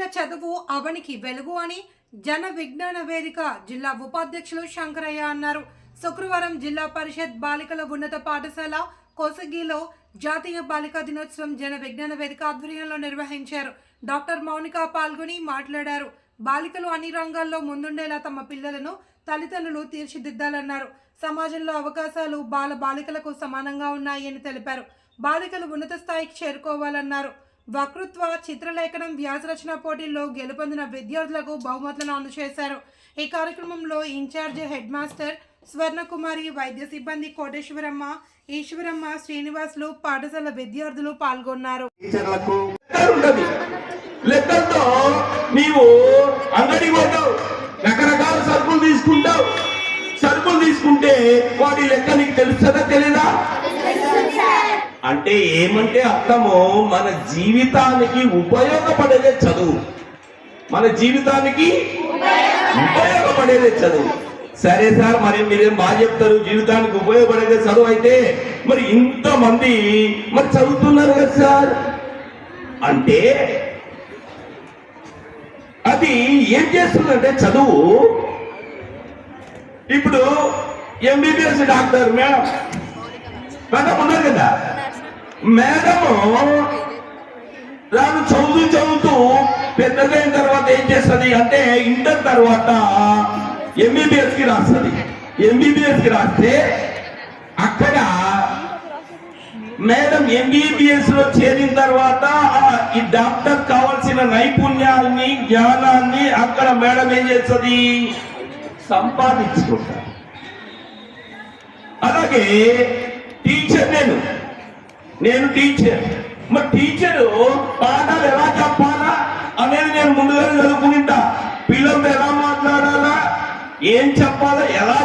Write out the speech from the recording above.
చదువు అవనికి వెలుగు అని జన విజ్ఞాన వేదిక జిల్లా ఉపాధ్యక్షులు శంకరయ్య అన్నారు. శుక్రవారం జిల్లా పరిషత్ బాలికల ఉన్నత పాఠశాల కోసగిలో జాతీయ బాలికా దినోత్సవం జన విజ్ఞాన వేదిక ఆధ్వర్యంలో నిర్వహించారు. డాక్టర్ మౌనిక పాల్గొని మాట్లాడారు. బాలికలు అన్ని రంగాల్లో ముందుండేలా తమ పిల్లలను తల్లిదండ్రులు తీర్చిదిద్దాలన్నారు. సమాజంలో అవకాశాలు బాల బాలికలకు సమానంగా ఉన్నాయని తెలిపారు. బాలికలు ఉన్నత స్థాయికి చేరుకోవాలన్నారు. వక్తృత్వ చిత్రలేఖనం వ్యాసరచన పోటీల్లో గెలుపొందిన విద్యార్థులకు బహుమతులను అందజేశారు. ఈ కార్యక్రమంలో ఇన్ఛార్జ్ హెడ్ మాస్టర్ స్వర్ణకుమారి వైద్య సిబ్బంది కోటేశ్వరమ్మ ఈశ్వరమ్మ శ్రీనివాసులు పాఠశాల విద్యార్థులు పాల్గొన్నారు. లెక్కలతో నీవు అంగడి పోతావు రకరకాల సరుకులు తీసుకుంటావు. సరుకులు తీసుకుంటే వాటి లెక్క నీకు తెలుస్తుందా తెలీదా? అంటే ఏమంటే అర్థము మన జీవితానికి ఉపయోగపడేదే చదువు. మన జీవితానికి ఉపయోగపడేదే చదువు. సరే సార్ మరి మీరేం బాగా చెప్తారు? జీవితానికి ఉపయోగపడేదే చదువు అయితే మరి ఇంతమంది మరి చదువుతున్నారు కదా సార్? అంటే అది ఏం చేస్తుందంటే చదువు. ఇప్పుడు ఎంబీబీఎస్ డాక్టర్ మేడం. మేడం ఉన్నారు కదా? మేడము రాను చదువు చదువుతూ పెద్దదైన తర్వాత ఏం చేస్తుంది అంటే ఇంటర్ తర్వాత ఎంబీబీఎస్కి రాస్తుంది. ఎంబీబీఎస్కి రాస్తే అక్కడ మేడం ఎంబీబీఎస్లో చేరిన తర్వాత ఈ డాక్టర్ కావాల్సిన నైపుణ్యాన్ని జ్ఞానాన్ని అక్కడ మేడం ఏం చేస్తుంది? సంపాదించుకుంటారు అలాగే టీచర్ నేను నేను టీచర్ మరి టీచరు పాఠాలు ఎలా చెప్పాలా అనేది నేను ముందుగానే చదువుకుంటా. పిల్లలతో ఎలా మాట్లాడాలా? ఏం చెప్పాలా? ఎలా